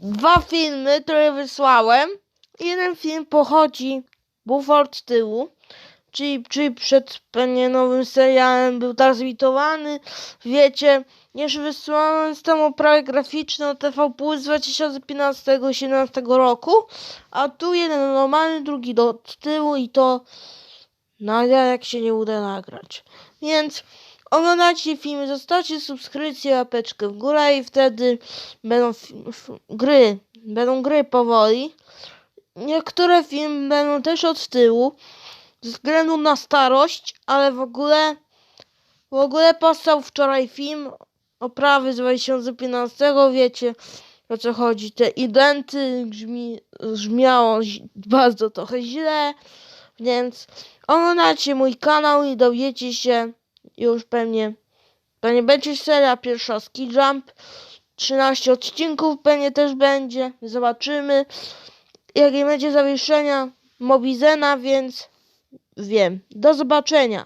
dwa filmy, które wysłałem. Jeden film pochodzi, był od tyłu, czyli, czyli przed pewnie nowym serialem był transmitowany. Wiecie, już wysłałem z tą oprawę graficzną TV Plus z 2015-2017 roku, a tu jeden normalny, drugi do tyłu i to no jak się nie uda nagrać. Więc oglądajcie filmy, zostawcie subskrypcję, łapeczkę w górę i wtedy będą gry, będą gry powoli. Niektóre filmy będą też od tyłu, ze względu na starość, ale w ogóle, w ogóle powstał wczoraj film oprawy z 2015, wiecie o co chodzi. Te identy brzmi, brzmiało bardzo trochę źle, więc oglądajcie mój kanał i dowiecie się już pewnie, pewnie będzie seria pierwsza Ski Jump, 13 odcinków pewnie też będzie, zobaczymy jakie będzie zawieszenia Mobizena, więc wiem. Do zobaczenia.